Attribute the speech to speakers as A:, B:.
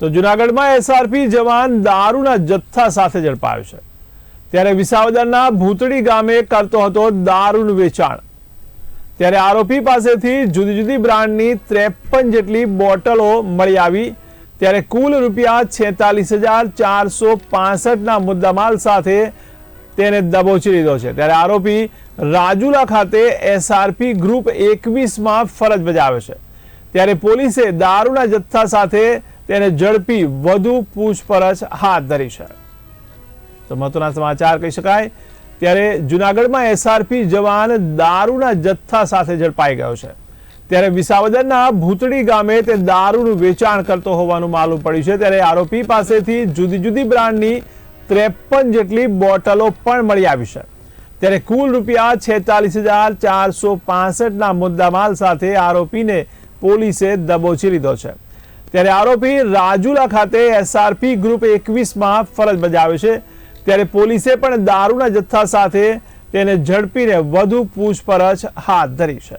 A: તો જુનાગઢમાં એસઆરપી જવાન દારૂના જથ્થા સાથે ઝડપાયો છે. ત્યારે વિસાવદરના ભૂતડી ગામે કરતો હતો દારૂનું વેચાણ. ત્યારે આરોપી પાસેથી જુદી જુદી બ્રાન્ડની ત્રેપન જેટલી બોટલો મળી આવી. ત્યારે કુલ રૂપિયા છેતાલીસ હજાર ચારસો પાસઠના મુદ્દામાલ સાથે તેને દબોચી લીધો છે. ત્યારે આરોપી રાજુલા ખાતે એસઆરપી ગ્રુપ એકવીસમાં ફરજ બજાવે છે. ત્યારે પોલીસે દારૂના જથ્થા સાથે તેને ઝડપી વધુ પૂછપરછ હાથ ધરી છે. તો મહત્વના સમાચાર કહી શકાય, ત્યારે જુનાગઢમાં એસઆરપી જવાન દારૂના જથ્થા સાથે ઝડપાઈ ગયો છે. ત્યારે વિસાવદરના ભૂતડી ગામે તે દારૂનું વેચાણ કરતો હોવાનું માલુમ પડ્યું છે. ત્યારે આરોપી પાસેથી જુદી જુદી બ્રાન્ડની ત્રેપન જેટલી બોટલો પણ મળી આવી છે. ત્યારે કુલ રૂપિયા છેતાલીસ હજાર ચારસો પાસઠના મુદ્દામાલ સાથે આરોપીને પોલીસે દબોચી લીધો છે. ત્યારે આરોપી રાજુલા ખાતે એસઆરપી ગ્રુપ એકવીસમાં ફરજ બજાવે છે. ત્યારે પોલીસે પણ દારૂના જથ્થા સાથે તેને ઝડપીને વધુ પૂછપરછ હાથ ધરી છે.